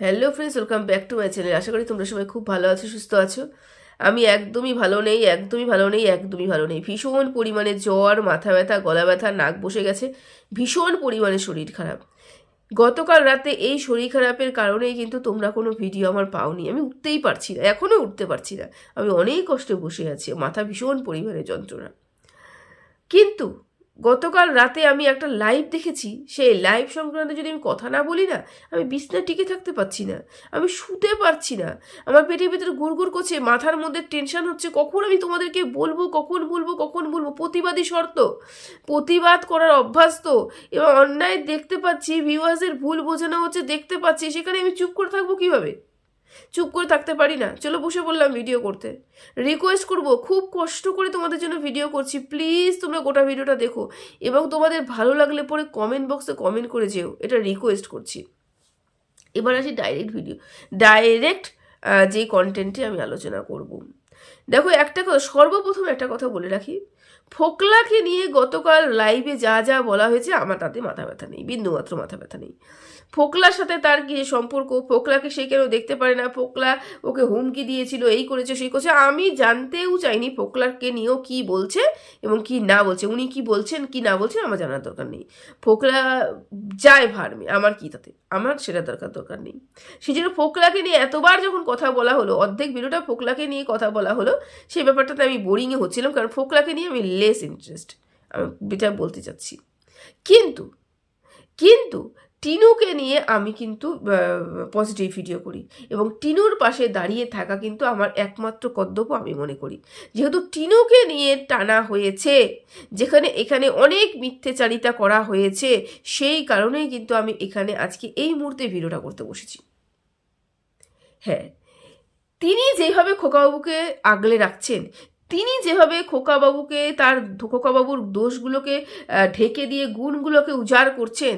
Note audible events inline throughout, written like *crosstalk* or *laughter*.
Hello friends welcome back to my channel আশা করি তোমরা সবাই খুব ভালো আছো, সুস্থ আছো। আমি একদমই ভালো নেই, একদমই ভালো নেই, একদমই ভালো নেই। ভীষণ পরিমাণে জ্বর, মাথা ব্যথা, গলা ব্যথা, নাক বসে গেছে। ভীষণ পরিমাণে শরীর খারাপ। গতকাল রাতে এই শরীর খারাপের কারণেই কিন্তু তোমরা কোনো ভিডিও আমার পাওনি। আমি উঠতেই পারছি না এখনও উঠতে পারছি না। আমি অনেক কষ্টে বসে আছি, মাথা ভীষণ পরিমাণে যন্ত্রণা। কিন্তু গতকাল রাতে আমি একটা লাইভ দেখেছি। সেই লাইভ সংক্রান্ত যদি আমি কথা না বলি না, আমি বিছনা টিকে থাকতে পারছি না। আমি শুতে পারছি না। আমার পেটের ভিতরে গুড়গুড় করছে, মাথার মধ্যে টেনশন হচ্ছে। কখন আমি তোমাদেরকে বলব, কখন বলব কখন বলব? প্রতিবাদী শর্ত। প্রতিবাদ করার অভ্যাস তো। এবং অন্যায় দেখতে পাচ্ছি ভিউয়ার্সের ভুল বোঝানো হচ্ছে, দেখতে পাচ্ছি। সেখানে আমি চুপ করে থাকব কীভাবে? চুপ করে থাকতে পারি না। চলো বসে বললাম ভিডিও করতে। রিকোয়েস্ট করব, খুব কষ্ট করে তোমাদের জন্য ভিডিও করছি। প্লিজ তোমরা গোটা ভিডিওটা দেখো। এবং তোমাদের ভালো লাগলে পরে কমেন্ট বক্সে কমেন্ট করে যেও। এটা রিকোয়েস্ট করছি। এবার আসি ডাইরেক্ট ভিডিও ডাইরেক্ট যে কন্টেন্টে আমি আলোচনা করব। দেখো একটা কথা, সর্বপ্রথম একটা কথা বলে রাখি। ফোকলাকে নিয়ে গতকাল লাইভে যা যা বলা হয়েছে, আমার তাতে মাথা ব্যথা নেই। বিন্দুমাত্র মাথা ব্যথা নেই। ফোকলার সাথে তার কি সম্পর্ক? ফোকলাকে সে কেন দেখতে পারে না? ফোকলা ওকে হুমকি দিয়েছিল, এই করেছে, সেই করেছে। আমি জানতেও চাইনি ফোকলাকে নিয়েও কি বলছে এবং কি না বলছে। উনি কি বলছেন, কি না বলছেন আমার জানার দরকার নেই। ফোকলা যায় ভার্মে, আমার কি তাতে? আমার সেটা দরকার দরকার নেই। সে যেন ফোকলাকে নিয়ে এতবার যখন কথা বলা হলো, অর্ধেক ভিডিওটা ফোকলাকে নিয়ে কথা বলা হলো সেই ব্যাপারটাতে আমি বোরিংয়ে হচ্ছিলাম, কারণ ফোকলাকে নিয়ে আমি লেস ইন্টারেস্ট আমি যেটা বলতে চাচ্ছি। কিন্তু কিন্তু টিনুকে নিয়ে আমি কিন্তু পজিটিভ ভিডিও করি। এবং টিনুর পাশে দাঁড়িয়ে থাকা কিন্তু আমার একমাত্র কর্তব্য আমি মনে করি। যেহেতু টিনুকে নিয়ে টানা হয়েছে, যেখানে, এখানে অনেক মিথ্যেচারিতা করা হয়েছে, সেই কারণেই কিন্তু আমি এখানে আজকে এই মুহূর্তে ভিডিওটা করতে বসেছি। হ্যাঁ তিনি যেভাবে খোকাবাবুকে আগলে রাখছেন, তিনি যেভাবে খোকাবাবুকে, তার খোকাবাবুর দোষগুলোকে ঢেকে দিয়ে গুণগুলোকে উজাড় করছেন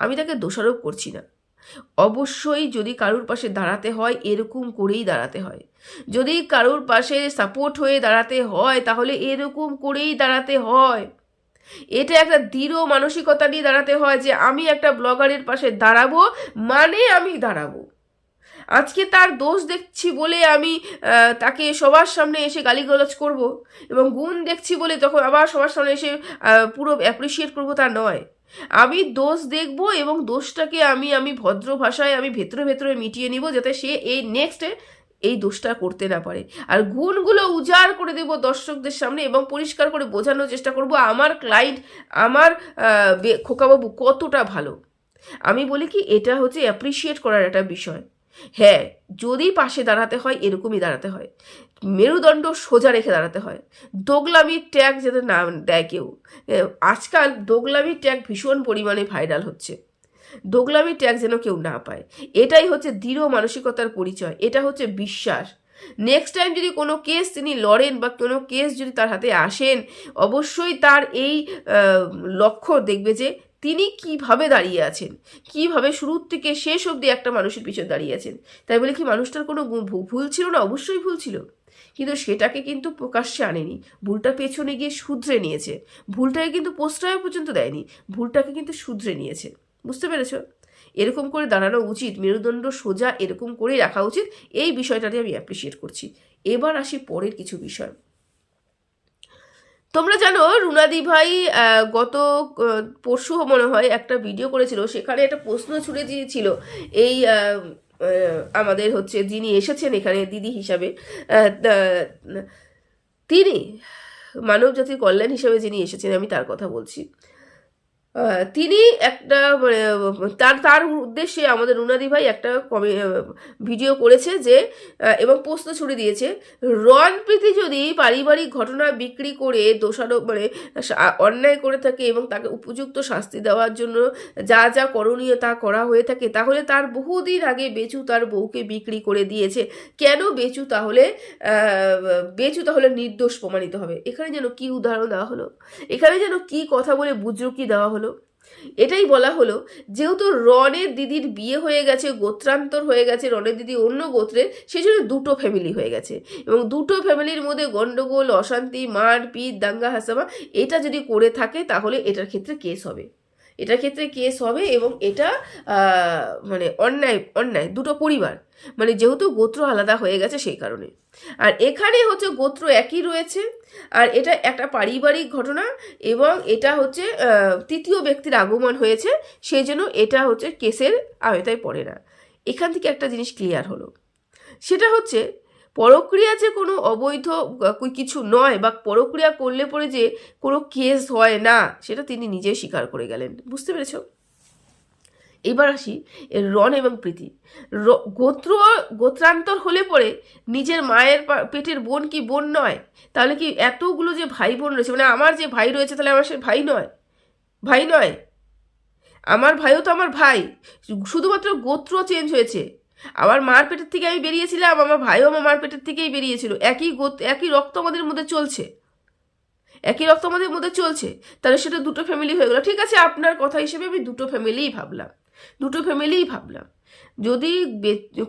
আমি তাকে দোষারোপ করছি না। অবশ্যই যদি কারুর পাশে দাঁড়াতে হয়, এরকম করেই দাঁড়াতে হয়। যদি কারুর পাশে সাপোর্ট হয়ে দাঁড়াতে হয়, তাহলে এরকম করেই দাঁড়াতে হয়। এটা একটা দৃঢ় মানসিকতা নিয়ে দাঁড়াতে হয় যে, আমি একটা ব্লগারের পাশে দাঁড়াবো মানে আমি দাঁড়াবো। আজকে তার দোষ দেখছি বলে আমি তাকে সবার সামনে এসে গালিগালাজ করব এবং গুণ দেখছি বলে তখন আবার সবার সামনে এসে পুরো অ্যাপ্রিসিয়েট করব তা নয়। আমি দোষ দেখব এবং দোষটাকে আমি আমি ভদ্র ভাষায় আমি ভেতরে ভেতরে মিটিয়ে নিব যাতে সে এই নেক্সটে এই দোষটা করতে না পারে। আর গুণগুলো উজাড় করে দেব দর্শকদের সামনে এবং পরিষ্কার করে বোঝানোর চেষ্টা করব আমার ক্লায়েন্ট আমার খোকাবাবু কতটা ভালো। আমি বলি কি, এটা হচ্ছে অ্যাপ্রিসিয়েট করার একটা বিষয়। হ্যাঁ যদি পাশে দাঁড়াতে হয়, এরকমই দাঁড়াতে হয়। মেরুদণ্ড সোজা রেখে দাঁড়াতে হয়। দোগলামির ট্যাগ যাতে না দেয় কেউ। আজকাল দোগলামির ট্যাগ ভীষণ পরিমাণে ভাইরাল হচ্ছে। দোগলামির ট্যাগ যেন কেউ না পায়। এটাই হচ্ছে দৃঢ় মানসিকতার পরিচয়। এটা হচ্ছে বিশ্বাস। নেক্সট টাইম যদি কোনো কেস তিনি লড়েন বা কোনো কেস যদি তার হাতে আসেন, অবশ্যই তার এই লক্ষ্য দেখবে যে তিনি কীভাবে দাঁড়িয়ে আছেন? কীভাবে শুরুর থেকে শেষ অবধি একটা মানুষের পিছনে দাঁড়িয়ে আছেন? তাই বলে কি মানুষটার কোনো ভুল ছিল না? অবশ্যই ভুল ছিল। কিন্তু সেটাকে কিন্তু প্রকাশ্যে আনেনি। ভুলটা পেছনে গিয়ে শুধরে নিয়েছে। ভুলটাকে কিন্তু প্রশ্রয় পর্যন্ত দেয়নি। ভুলটাকে কিন্তু শুধরে নিয়েছে। বুঝতে পেরেছ? এরকম করে দাঁড়ানো উচিত, মেরুদণ্ড সোজা এরকম করেই রাখা উচিত। এই বিষয়টাতে আমি অ্যাপ্রিসিয়েট করছি। এবার আসি পরের কিছু বিষয়। তোমরা জানো, রুনাদি ভাই গত পরশু মনে হয় একটা ভিডিও করেছিল, সেখানে একটা প্রশ্ন ছুড়ে দিয়েছিল। এই আমাদের হচ্ছে যিনি এসেছেন এখানে, দিদি হিসাবে তিনি মানব জাতির কল্যাণ হিসাবে যিনি এসেছেন, আমি তার কথা বলছি। তিনি একটা মানে তার তার উদ্দেশ্যে আমাদের রুনাদি ভাই একটা ভিডিও করেছে যে এবং প্রশ্ন ছুড়ে দিয়েছে, রণপ্রীতি যদি পারিবারিক ঘটনা বিক্রি করে দোষারোপ মানে অন্যায় করে থাকে এবং তাকে উপযুক্ত শাস্তি দেওয়ার জন্য যা যা করণীয় তা করা হয়ে থাকে, তাহলে তার বহুদিন আগে বেচু তার বউকে বিক্রি করে দিয়েছে। কেন বেচু তাহলে বেচু তাহলে নির্দোষ প্রমাণিত হবে? এখানে যেন কি উদাহরণ দেওয়া হলো? এখানে যেন কি কথা বলে বুজরুকি দেওয়া হলো? হলো। এটাই বলা হলো, যেহেতু রনের দিদির বিয়ে হয়ে গেছে, গোত্রান্তর হয়ে গেছে, রনের দিদি অন্য গোত্রের, সেজন্য দুটো ফ্যামিলি হয়ে গেছে। এবং দুটো ফ্যামিলির মধ্যে গণ্ডগোল অশান্তি, মারপিট, দাঙ্গা, হাসামা, এটা যদি করে থাকে, তাহলে এটার ক্ষেত্রে কেস হবে। এটার ক্ষেত্রে কেস হবে এবং এটা মানে অন্যায় অন্যায়, দুটো পরিবার। মানে যেহেতু গোত্র আলাদা হয়ে গেছে সেই কারণে। আর এখানে হচ্ছে গোত্র একই রয়েছে, আর এটা একটা পারিবারিক ঘটনা এবং এটা হচ্ছে তৃতীয় ব্যক্তির আগমন হয়েছে, সেই জন্য এটা হচ্ছে কেসের আওতায় পড়ে না। এখান থেকে একটা জিনিস ক্লিয়ার হলো। সেটা হচ্ছে পরক্রিয়া যে কোনো অবৈধ কিছু নয়, বা পরক্রিয়া করলে পরে যে কোনো কেস হয় না, সেটা তিনি নিজেই স্বীকার করে গেলেন। বুঝতে পেরেছ? এবার আসি রন এবং প্রীতি। গোত্র, গোত্রান্তর হলে পরে নিজের মায়ের পেটের বোন কি বোন নয়? তাহলে কি এতগুলো যে ভাই বোন রয়েছে মানে আমার যে ভাই রয়েছে, তাহলে আমার সে ভাই নয়? ভাই নয়? আমার ভাইও তো আমার ভাই। শুধুমাত্র গোত্র চেঞ্জ হয়েছে। আমার মার পেটের থেকে আমি বেরিয়েছিলাম, আমার ভাইও আমার মার পেটের থেকেই বেরিয়েছিল। একই একই রক্ত আমাদের মধ্যে চলছে। একই রক্ত আমাদের মধ্যে চলছে। তাহলে সেটা দুটো ফ্যামিলি হয়ে গেল। ঠিক আছে, আপনার কথা হিসেবে আমি দুটো ফ্যামিলিই ভাবলাম। দুটো ফ্যামিলিই ভাবলাম। যদি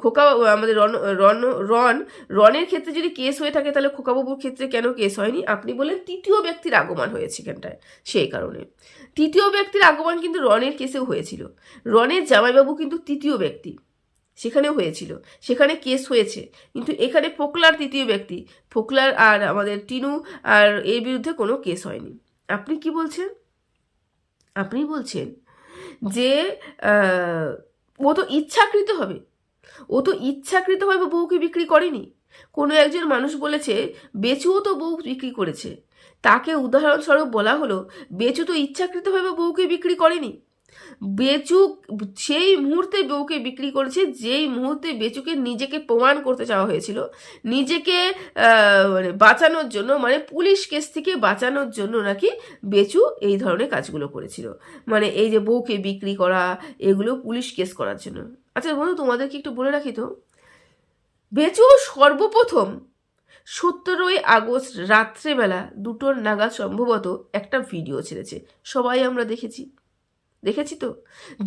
খোকা, আমাদের রন রন রন রনের ক্ষেত্রে যদি কেস হয়ে থাকে, তাহলে খোকাবাবুর ক্ষেত্রে কেন কেস হয়নি? আপনি বলেন তৃতীয় ব্যক্তির আগমন হয়েছে এখানটায় সেই কারণে। তৃতীয় ব্যক্তির আগমন কিন্তু রনের কেসেও হয়েছিল। রনের জামাইবাবু কিন্তু তৃতীয় ব্যক্তি। সেখানেও হয়েছিল। সেখানে কেস হয়েছে। কিন্তু এখানে ফোকলার তৃতীয় ব্যক্তি, ফোকলার আর আমাদের টিনু আর এর বিরুদ্ধে কোনো কেস হয়নি। আপনি কি বলছেন? আপনি বলছেন যে ও তো ইচ্ছাকৃত হবে। ও তো ইচ্ছাকৃতভাবে বউকে বিক্রি করেনি। কোনো একজন মানুষ বলেছে, বেচুও তো বউ বিক্রি করেছে। তাকে উদাহরণস্বরূপ বলা হলো বেচু তো ইচ্ছাকৃতভাবে বউকে বিক্রি করেনি। বেচু, সেই মুহূর্তে বউকে বিক্রি করেছে, যেই মুহূর্তে বেচুকে নিজেকে প্রমাণ করতে চাওয়া হয়েছিল, নিজেকে মানে বাঁচানোর জন্য মানে পুলিশ কেস থেকে বাঁচানোর জন্য নাকি বেচু এই ধরনের কাজগুলো করেছিল। মানে এই যে বউকে বিক্রি করা, এগুলো পুলিশ কেস করার জন্য। আচ্ছা বন্ধু, তোমাদেরকে একটু বলে রাখি তো। বেচু সর্বপ্রথম সতেরোই আগস্ট রাত্রেবেলা দুটোর নাগাদ সম্ভবত একটা ভিডিও ছেড়েছে। সবাই আমরা দেখেছি। দেখেছি তো?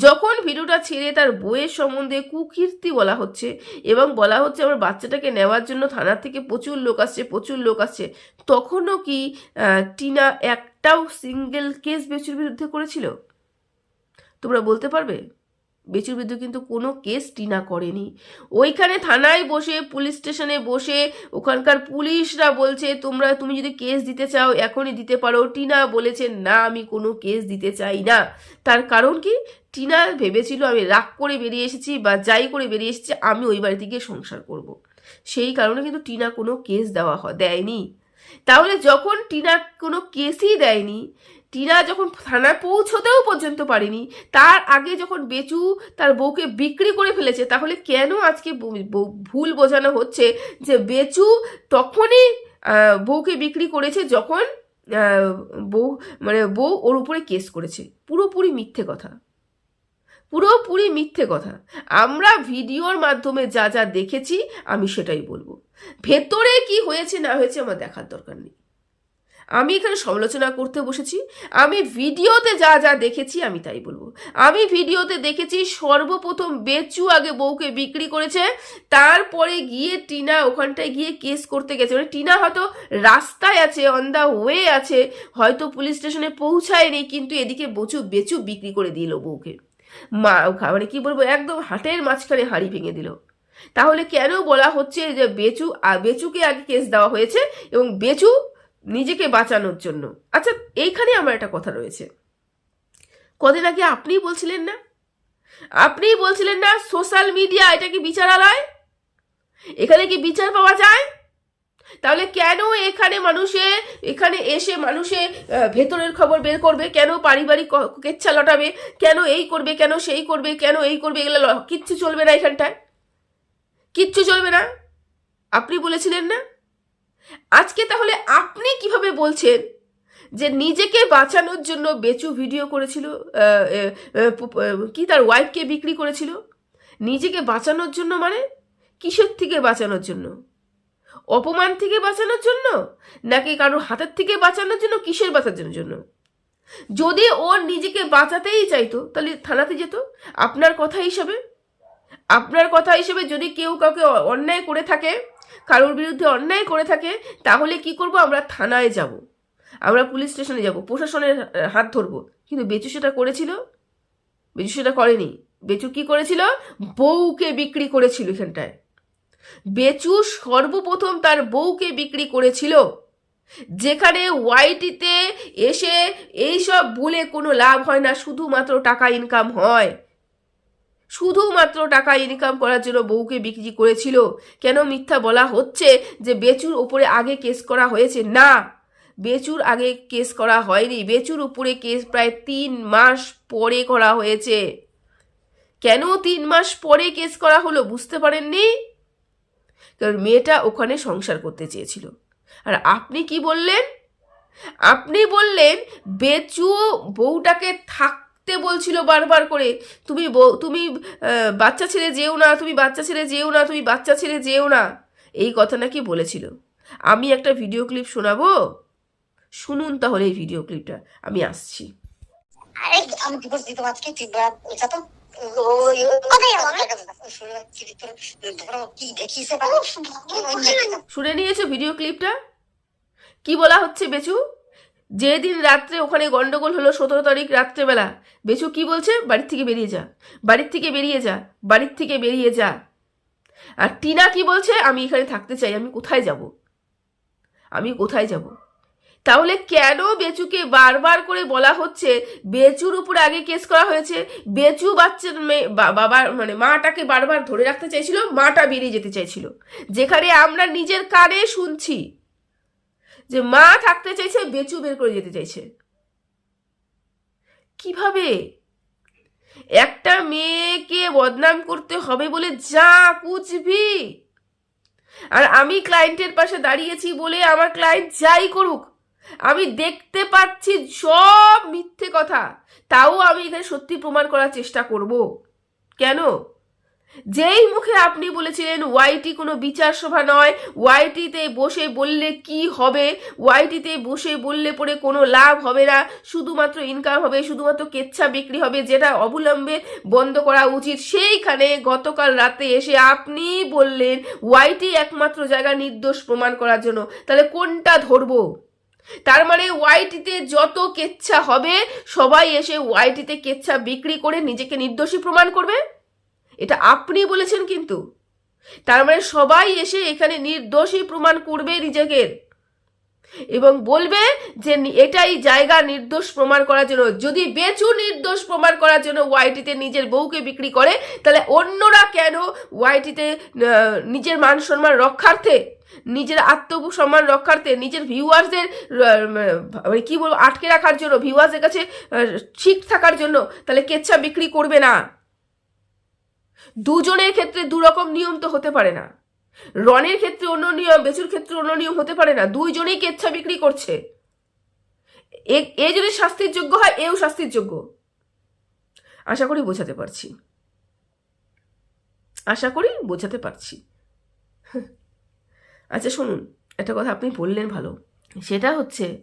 যখন ভিডিওটা ছেড়ে তার বইয়ের সম্বন্ধে কুকীর্তি বলা হচ্ছে এবং বলা হচ্ছে আমার বাচ্চাটাকে নেওয়ার জন্য থানার থেকে প্রচুর লোক আসছে, প্রচুর লোক আসছে, তখনও কি টিনা একটাও সিঙ্গেল কেস বেচুর বিরুদ্ধে করেছিল? তোমরা বলতে পারবে? বেচুর বিরুদ্ধে কিন্তু কোনো কেস টিনা করেনি। ওইখানে থানায় বসে, পুলিশ স্টেশনে বসে, ওখানকার পুলিশরা বলছে, তোমরা, তুমি যদি কেস দিতে চাও, এখনই দিতে পারো। টিনা বলেছে, না, আমি কোনো কেস দিতে চাই না। তার কারণ কি? টিনা ভেবেছিল, আমি রাগ করে বেরিয়ে এসেছি বা যাই করে বেরিয়ে এসেছি, আমি ওই বাড়িতে গিয়ে সংসার করব। সেই কারণে কিন্তু টিনা কোনো কেস দেওয়া দেয়নি। তাহলে যখন টিনা কোনো কেসই দেয়নি টিনা যখন থানায় পৌঁছতেও পর্যন্ত পারেনি, তার আগে যখন বেচু তার বউকে বিক্রি করে ফেলেছে, তাহলে কেন আজকে ভুল বোঝানো হচ্ছে যে বেচু তখনই বউকে বিক্রি করেছে যখন বউ মানে বউ ওর উপরে কেস করেছে। পুরোপুরি মিথ্যে কথা। পুরোপুরি মিথ্যে কথা। আমরা ভিডিওর মাধ্যমে যা যা দেখেছি, আমি সেটাই বলব। ভেতরে কি হয়েছে না হয়েছে আমার দেখার দরকার নেই। আমি এখানে সমালোচনা করতে বসেছি, আমি ভিডিওতে যা যা দেখেছি আমি তাই বলব। আমি ভিডিওতে দেখেছি সর্বপ্রথম বেচু আগে বউকে বিক্রি করেছে, তারপরে গিয়ে টিনা ওখানটায় গিয়ে কেস করতে গেছে। মানে টিনা হয়তো রাস্তায় আছে অন দ্য ওয়ে আছে, হয়তো পুলিশ স্টেশনে পৌঁছায়নি, কিন্তু এদিকে বচু, বেচু বিক্রি করে দিল বউকে। মা মানে কি বলব, একদম হাটের মাঝখানে হাড়ি ভেঙে দিল। তাহলে কেন বলা হচ্ছে যে বেচু বেচুকে আগে কেস দেওয়া হয়েছে এবং বেচু নিজেকে বাঁচানোর জন্য। আচ্ছা এইখানে আমার একটা কথা রয়েছে। কদিন আগে আপনিই বলছিলেন না? আপনিই বলছিলেন না সোশ্যাল মিডিয়া এটা কি বিচারালয়? এখানে কি বিচার পাওয়া যায়? তাহলে কেন এখানে মানুষে, এখানে এসে মানুষে ভেতরের খবর বের করবে? কেন পারিবারিক কেচ্ছা লটাবে? কেন এই করবে? কেন সেই করবে? কেন এই করবে? এগুলো কিচ্ছু চলবে না এখানটায়। কিচ্ছু চলবে না। আপনি বলেছিলেন না? আজকে তাহলে আপনি কীভাবে বলছেন যে নিজেকে বাঁচানোর জন্য বেচু ভিডিও করেছিল কি তার ওয়াইফকে বিক্রি করেছিল? নিজেকে বাঁচানোর জন্য মানে? কিসের থেকে বাঁচানোর জন্য? অপমান থেকে বাঁচানোর জন্য? নাকি কারোর হাতের থেকে বাঁচানোর জন্য? কিসের বাঁচানোর জন্য? যদি ও নিজেকে বাঁচাতেই চাইতো, তাহলে থানাতে যেত? আপনার কথা হিসাবে? আপনার কথা হিসেবে যদি কেউ কাউকে অন্যায় করে থাকে কারোর বিরুদ্ধে অন্যায় করে থাকে, তাহলে কি করব? আমরা থানায় যাব। আমরা পুলিশ স্টেশনে যাব। প্রশাসনের হাত ধরবো। কিন্তু বেচু সেটা করেছিল? বেচু সেটা করেনি। বেচু কি করেছিল? বউকে বিক্রি করেছিল এখানটায়। বেচু সর্বপ্রথম তার বউকে বিক্রি করেছিল। যেখানে ওয়াইটিতে এসে এইসব বলে কোনো লাভ হয় না, শুধুমাত্র টাকা ইনকাম হয়। শুধুমাত্র টাকা ইনকাম করার জন্য বউকে বিক্রি করেছিল। কেন মিথ্যা বলা হচ্ছে যে বেচুর ওপরে আগে কেস করা হয়েছে? না, বেচুর আগে কেস করা হয়নি। বেচুর উপরে কেস প্রায় তিন মাস পরে করা হয়েছে। কেন তিন মাস পরে কেস করা হলো বুঝতে পারেননি? কারণ মেয়েটা ওখানে সংসার করতে চেয়েছিল। আর আপনি কি বললেন? আপনি বললেন বেচু বউটাকে থাকতে বলছিল বারবার করে তুমি তুমি বাচ্চা ছেড়ে যেও না তুমি বাচ্চা ছেড়ে যেও না তুমি বাচ্চা ছেড়ে যেও না। এই কথা নাকি বলেছিল। আমি একটা ভিডিও ক্লিপ শোনাবো? শুনুন তাহলে এই ভিডিও ক্লিপটা আমি আসছি। আরে আমি তো? শুনে নিয়েছো ভিডিও ক্লিপটা? কি বলা হচ্ছে বেচু? যেদিন রাত্রে ওখানে গন্ডগোল হলো সতেরো তারিখ রাত্রেবেলা, বেচু কি বলছে? বাড়ির থেকে বেরিয়ে যা। বাড়ির থেকে বেরিয়ে যা। বাড়ির থেকে বেরিয়ে যা। আর টিনা কি বলছে? আমি এখানে থাকতে চাই, আমি কোথায় যাব? আমি কোথায় যাব? তাহলে কেন বেচুকে বারবার করে বলা হচ্ছে, বেচুর উপরে আগে কেস করা হয়েছে? বেচু বাচ্চার মেয়ে বাবার মানে মাটাকে বারবার ধরে রাখতে চাইছিল, মাটা বেরিয়ে যেতে চাইছিল। যেখানে আমরা নিজের কানে শুনছি। যে মা থাকতে চাইছে, বেচু বের করে যেতে চাইছে। কীভাবে? একটা মেয়েকে বদনাম করতে হবে বলে যা কুচবি আর আমি ক্লায়েন্টের পাশে দাঁড়িয়েছি বলে আমার ক্লায়েন্ট যাই করুক, আমি দেখতে পাচ্ছি সব মিথ্যে কথা। তাও আমি এখানে সত্যি প্রমাণ করার চেষ্টা করব। কেন? যেই মুখে আপনি বলেছিলেন ওয়াইটি কোনো বিচার সভা নয়, ওয়াইটিতে বসে বললে কি হবে? ওয়াইটিতে বসে বললে পরে কোনো লাভ হবে না। শুধুমাত্র ইনকাম হবে, শুধুমাত্র কেচ্ছা বিক্রি হবে, যেটা অবিলম্বে বন্ধ করা উচিত। সেইখানে গতকাল রাতে এসে আপনি বললেন ওয়াইটি একমাত্র জায়গা নির্দোষ প্রমাণ করার জন্য। তাহলে কোনটা ধরবো? তার মানে ওয়াইটিতে যত কেচ্ছা হবে, সবাই এসে ওয়াইটিতে কেচ্ছা বিক্রি করে নিজেকে নির্দোষী প্রমাণ করবে? এটা আপনি বলেছেন কিন্তু। তার মানে সবাই এসে এখানে নির্দোষী প্রমাণ করবে নিজেকে। এবং বলবে যে এটাই জায়গা নির্দোষ প্রমাণ করার জন্য। যদি বেচু নির্দোষ প্রমাণ করার জন্য ওয়াইটিতে নিজের বউকে বিক্রি করে, তাহলে অন্যরা কেন ওয়াইটিতে নিজের মান সম্মান রক্ষার্থে, নিজের আত্মসম্মান রক্ষার্থে, নিজের ভিউয়ার্সদের মানে কি বলব, আটকে রাখার জন্য ভিউয়ার্সের কাছে ঠিক থাকার জন্য, তাহলে কেচ্ছা বিক্রি করবে না। দুজনের ক্ষেত্রে দুরকম নিয়ম তো হতে পারে না। রনের ক্ষেত্রে অন্য নিয়ম, বেচুর ক্ষেত্রে অন্য নিয়ম হতে পারে না। দুইজনেই কেচ্ছা বিক্রি করছে। এ- যদি শাস্তির যোগ্য হয়, এও শাস্তির যোগ্য। আশা করি বোঝাতে পারছি। আশা করি বোঝাতে পারছি। *laughs* আচ্ছা শুনুন, একটা কথা আপনি বললেন ভালো। সেটা হচ্ছে,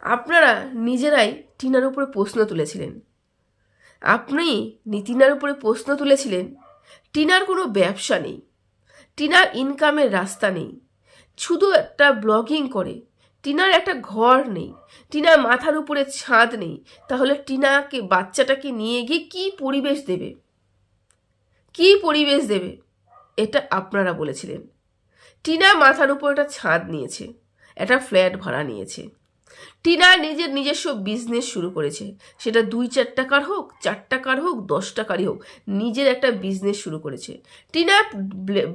আপনারা নিজেরাই টিনার উপরে প্রশ্ন তুলেছিলেন। আপনি টিনার উপরে প্রশ্ন তুলেছিলেন, টিনার কোনো ব্যবসা নেই, টিনার ইনকামের রাস্তা নেই, শুধু একটা ব্লগিং করে, টিনার একটা ঘর নেই, টিনার মাথার উপরে ছাদ নেই, তাহলে টিনাকে, বাচ্চাটাকে নিয়ে গিয়ে কি পরিবেশ দেবে? কি পরিবেশ দেবে? এটা আপনারা বলেছিলেন। টিনা মাথার উপর একটা ছাদ নিয়েছে, একটা ফ্ল্যাট ভাড়া নিয়েছে। টিনা নিজের নিজস্ব বিজনেস শুরু করেছে। সেটা দুই চার টাকার হোক চার টাকার হোক দশ টাকারই হোক, নিজের একটা বিজনেস শুরু করেছে। টিনা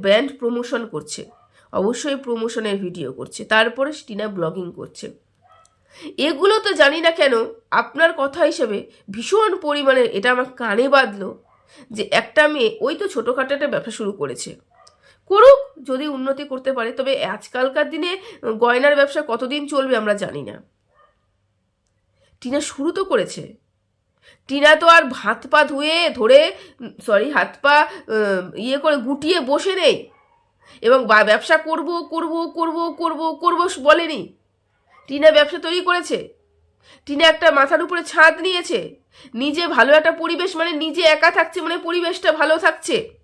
ব্র্যান্ড প্রমোশন করছে। অবশ্যই প্রমোশনের ভিডিও করছে। তারপরে টিনা ব্লগিং করছে। এগুলো তো জানি না কেন, আপনার কথা হিসেবে ভীষণ পরিমাণে এটা আমার কানে বাঁধলো যে একটা মেয়ে ওই তো ছোটোখাটো একটা ব্যবসা শুরু করেছে। করুক, যদি উন্নতি করতে পারে। তবে আজকালকার দিনে গয়নার ব্যবসা কতদিন চলবে আমরা জানি না। টিনা শুরু তো করেছে। টিনা তো আর হাত পা ধুয়ে, ধরে সরি হাত পা ইয়ে করে গুটিয়ে বসে নেই। এবং ব্যবসা করব করব করব করব করব বলেনি। টিনা ব্যবসা তৈরি করেছে। টিনা একটা মাথার উপরে ছাদ নিয়েছে। নিজে ভালো একটা পরিবেশ মানে নিজে একা থাকছে মানে পরিবেশটা ভালো থাকছে।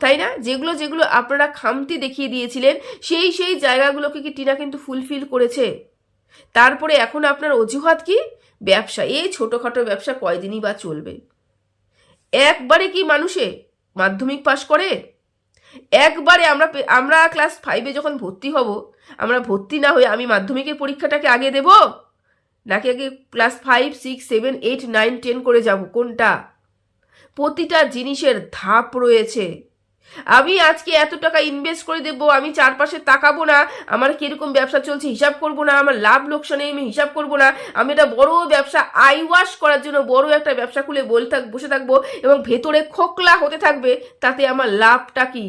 তাই না? যেগুলো যেগুলো আপনারা খামতি দেখিয়ে দিয়েছিলেন, সেই সেই জায়গাগুলোকে কি টিনা কিন্তু ফুলফিল করেছে? তারপরে এখন আপনার অজুহাত কি? ব্যবসা। এই ছোটোখাটো ব্যবসা কয়দিনই বা চলবে? একবারে কি মানুষে মাধ্যমিক পাশ করে? একবারে আমরা আমরা ক্লাস ফাইভে যখন ভর্তি হব, আমরা ভর্তি না হয়ে আমি মাধ্যমিকের পরীক্ষাটাকে আগে দেব? নাকি আগে class five six seven eight nine ten করে যাব? কোনটা? প্রতিটা জিনিসের ধাপ রয়েছে। আমি আজকে এত টাকা ইনভেস্ট করে দেবো, আমি চারপাশে তাকাবো না, আমার কীরকম ব্যবসা চলছে হিসাব করব না, আমার লাভ লোকসানে আমি হিসাব করব না, আমি এটা বড় ব্যবসা আই ওয়াশ করার জন্য বড় একটা ব্যবসা খুলে বল থাক, বসে থাকব এবং ভেতরে খোকলা হতে থাকবে, তাতে আমার লাভটা কি?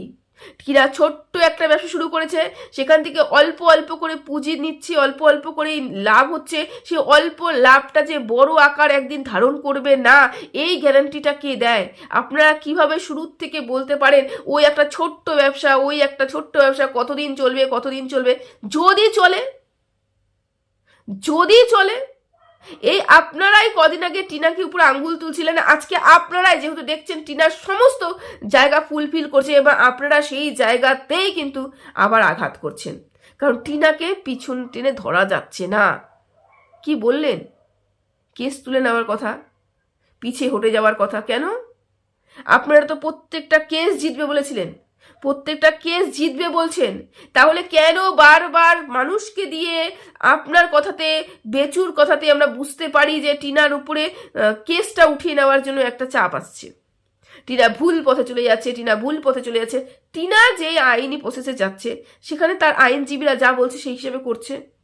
কিরা ছোট্ট একটা ব্যবসা শুরু করেছে, সেখান থেকে অল্প অল্প করে পুঁজি নিচ্ছি, অল্প অল্প করে লাভ হচ্ছে, সে অল্প লাভটা যে বড় আকার একদিন ধারণ করবে না, এই গ্যারান্টিটা কে দেয়? আপনারা কীভাবে শুরুর থেকে বলতে পারেন, ওই একটা ছোট্ট ব্যবসা, ওই একটা ছোট্ট ব্যবসা কতদিন চলবে কতদিন চলবে? যদি চলে যদি চলে এই আপনারাই কদিন আগে টিনাকে উপরে আঙ্গুল তুলছিলেন, আজকে আপনারাই যেহেতু দেখছেন টিনার সমস্ত জায়গা ফুলফিল করছে এবং আপনারা সেই জায়গাতেই কিন্তু আবার আঘাত করছেন। কারণ টিনাকে পিছন টেনে ধরা যাচ্ছে না। কি বললেন? কেস তুলে নেওয়ার কথা? পিছে হটে যাওয়ার কথা কেন? আপনারা তো প্রত্যেকটা কেস জিতবে বলেছিলেন। প্রত্যেকটা কেস জিতবে বলছেন। তাহলে কেন বারবার মানুষকে দিয়ে আপনার কথাতে, বেচুর কথাতে আমরা বুঝতে পারি যে টিনার উপরে কেসটা উঠিয়ে নেওয়ার জন্য একটা চাপ আসছে। টিনা ভুল পথে চলে যাচ্ছে, টিনা ভুল পথে চলে যাচ্ছে। টিনা যে আইনি প্রসেসে যাচ্ছে, সেখানে তার আইনজীবীরা যা বলছে সেই হিসেবে করছে।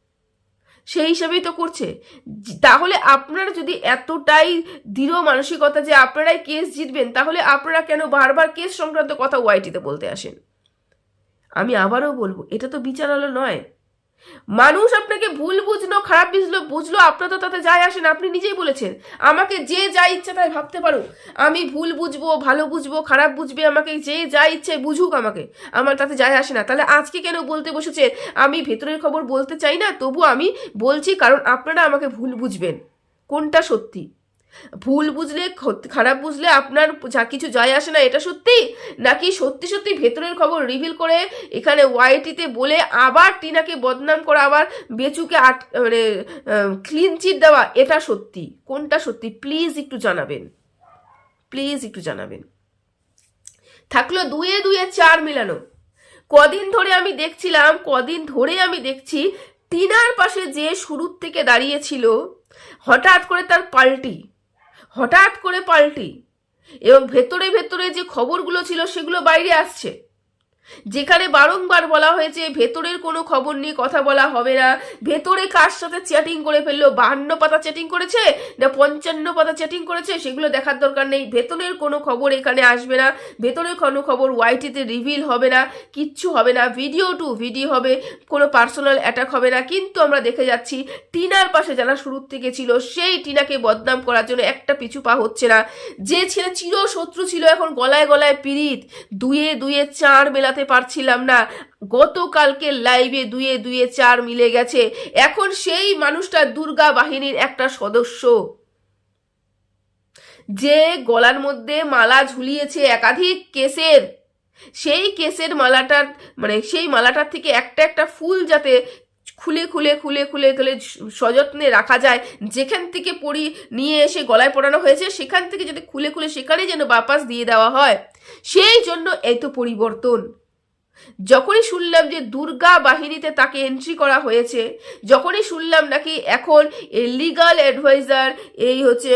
সেই হিসাবেই তো করছে। তাহলে আপনারা যদি এতটাই দৃঢ় মানসিকতা যে আপনারাই কেস জিতবেন, তাহলে আপনারা কেন বারবার কেস সংক্রান্ত কথা ওয়াইটিতে বলতে আসেন? আমি আবারও বলব, এটা তো বিচারালয় নয়। মানুষ আপনাকে ভুল বুঝলো, খারাপ বুঝলো বুঝলো, আপনার তো তাতে যায় আসেন আপনি নিজেই বলেছেন। আমাকে যে যা ইচ্ছা তাই ভাবতে পারো। আমি ভুল বুঝব, ভালো বুঝব, খারাপ বুঝবে, আমাকে যে যা ইচ্ছে বুঝুক আমাকে। আমার তাতে যায় আসে না। তাহলে আজকে কেন বলতে বসেছে? আমি ভেতরের খবর বলতে চাই না, তবু আমি বলছি কারণ আপনারা আমাকে ভুল বুঝবেন। কোনটা সত্যি? ভুল বুঝলে খারাপ বুঝলে আপনার যা কিছু যায় আসে না, এটা সত্যি? নাকি সত্যি সত্যি ভেতরের খবর রিভিল করে এখানে ওয়াইটিতে বলে আবার টিনাকে বদনাম করা, আবার বেচুকে আট মানে ক্লিন চিট দেওয়া, এটা সত্যি? কোনটা সত্যি? প্লিজ একটু জানাবেন। প্লিজ একটু জানাবেন। থাকল দুয়ে দুয়ে চার মেলানো। কদিন ধরে আমি দেখছিলাম, কদিন ধরে আমি দেখছি টিনার পাশে যে শুরুর থেকে দাঁড়িয়েছিল হঠাৎ করে তার পাল্টি। হঠাৎ করে পাল্টি এবং ভেতরে ভেতরে যে খবরগুলো ছিল সেগুলো বাইরে আসছে। যেখানে বারংবার বলা হয়েছে, ভেতরের কোনো খবর নিয়ে কথা বলা হবে না। ভেতরে কার সাথে চ্যাটিং করে ফেলল? বাহান্ন পাতা চ্যাটিং করেছে না পঞ্চান্ন পাতা চ্যাটিং করেছে? সেগুলো দেখার দরকার নেই। ভেতরের কোনো খবর এখানে আসবে না। ভেতরের কোনো খবর ওয়াইটিতে রিভিল হবে না। কিচ্ছু হবে না। ভিডিও টু ভিডিও হবে। কোনো পার্সোনাল অ্যাটাক হবে না। কিন্তু আমরা দেখে যাচ্ছি, টিনার পাশে যারা শুরুর থেকে ছিল, সেই টিনাকে বদনাম করার জন্য একটা পিছু পা হচ্ছে না। যে ছেলে চির শত্রু ছিল, এখন গলায় গলায় পিরিত দুয়ে দুয়ে চার মেলাতে পারছিলাম না। গতকালকে লাইভে দুয়ে দুয়ে চার মিলে গেছে। এখন সেই মানুষটা দুর্গা বাহিনীর একটা সদস্য। যে গলার মধ্যে মালা ঝুলিয়েছে একাধিক কেসের। সেই কেসের মালাটার মানে সেই মালাটার থেকে একটা একটা ফুল যাতে খুলে খুলে খুলে খুলে খুলে সযত্নে রাখা যায়, যেখান থেকে পরি নিয়ে এসে গলায় পড়ানো হয়েছে, সেখান থেকে যদি খুলে খুলে সেখানেই যেন বাপাস দিয়ে দেওয়া হয়, সেই জন্য এই তো পরিবর্তন। যখনই শুনলাম যে দুর্গা বাহিনীতে তাকে এন্ট্রি করা হয়েছে, যখনই শুনলাম নাকি এখন লিগাল অ্যাডভাইজার এই হচ্ছে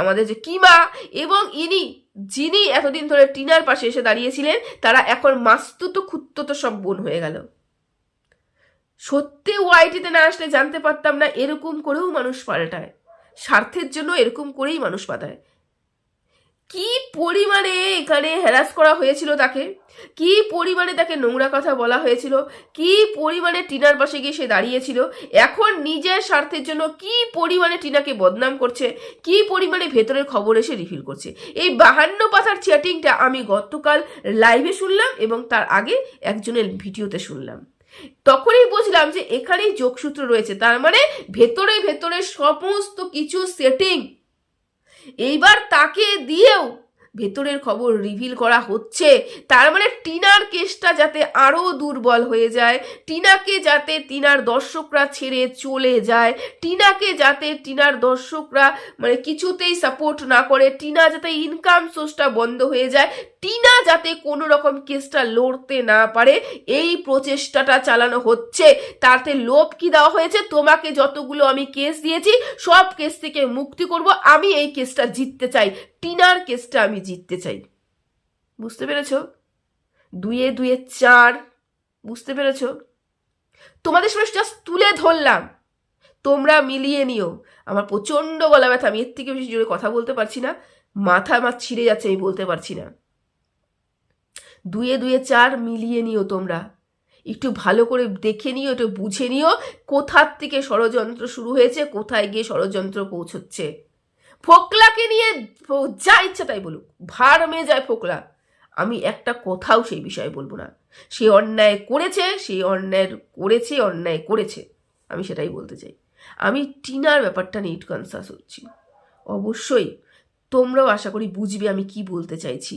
আমাদের যে কিমা এবং ইনি, যিনি এতদিন ধরে টিনার পাশে এসে দাঁড়িয়েছিলেন, তারা এখন মাস্তুত খুত্তুত সব বোন হয়ে গেল। সত্যি ওয়াইটিতে না আসলে জানতে পারতাম না এরকম করেও মানুষ পাল্টায়। স্বার্থের জন্য এরকম করেই মানুষ পাতায় কি পরিমাণে এখানে হ্যারাস করা হয়েছিল তাকে? কি পরিমাণে তাকে নোংরা কথা বলা হয়েছিল? কি পরিমাণে টিনার পাশে গিয়ে সে দাঁড়িয়েছিল? এখন নিজের স্বার্থের জন্য কি পরিমাণে টিনাকে বদনাম করছে? কি পরিমাণে ভেতরের খবর এসে রিফিল করছে? এই বাহান্ন পাতার চ্যাটিংটা আমি গতকাল লাইভে শুনলাম এবং তার আগে একজনের ভিডিওতে শুনলাম। তখনই বুঝলাম যে এখানেই যোগসূত্র রয়েছে। তার মানে ভেতরে ভেতরে সমস্ত কিছু সেটিং এইবার তাকে দিয়েও ভেতরের খবর রিভিল করা হচ্ছে। তার মানে টিনার কেসটা যাতে আরও দুর্বল হয়ে যায়, টিনাকে যাতে টিনার দর্শকরা ছেড়ে চলে যায়, টিনাকে যাতে টিনার দর্শকরা মানে কিছুতেই সাপোর্ট না করে, টিনা যাতে ইনকাম সোর্সটা বন্ধ হয়ে যায় টিনা যাতে কোনো রকম কেসটা লড়তে না পারে, এই প্রচেষ্টাটা চালানো হচ্ছে। তাতে লোভ কি দেওয়া হয়েছে? তোমাকে যতগুলো আমি কেস দিয়েছি, সব কেস থেকে মুক্তি করব। আমি এই কেসটা জিততে চাই। টিনার কেসটা আমি জিততে চাই। বুঝতে পেরেছ? দুয়ে দুয়ে চার। বুঝতে পেরেছ? তোমাদের সামনে জাস্ট তুলে ধরলাম। তোমরা মিলিয়ে নিও। আমার প্রচণ্ড গলা ব্যথা। আমি এর থেকে বেশি জোরে কথা বলতে পারছি না। মাথা আমার ছিঁড়ে যাচ্ছে, আমি বলতে পারছি না। দুয়ে দুয়ে চার মিলিয়ে নিও তোমরা। একটু ভালো করে দেখে নিও, একটু বুঝে নিও কোথার থেকে ষড়যন্ত্র শুরু হয়েছে, কোথায় গিয়ে ষড়যন্ত্র পৌঁছচ্ছে। ফোকলাকে নিয়ে যা ইচ্ছা তাই বলুক, ভার মেয়ে যায় ফোকলা। আমি একটা কথাও সেই বিষয়ে বলব না। সে অন্যায় করেছে সেই অন্যায় করেছে অন্যায় করেছে। আমি সেটাই বলতে চাই। আমি টিনার ব্যাপারটা নিয়ে কনসাস হচ্ছি। অবশ্যই তোমরাও আশা করি বুঝবে আমি কি বলতে চাইছি।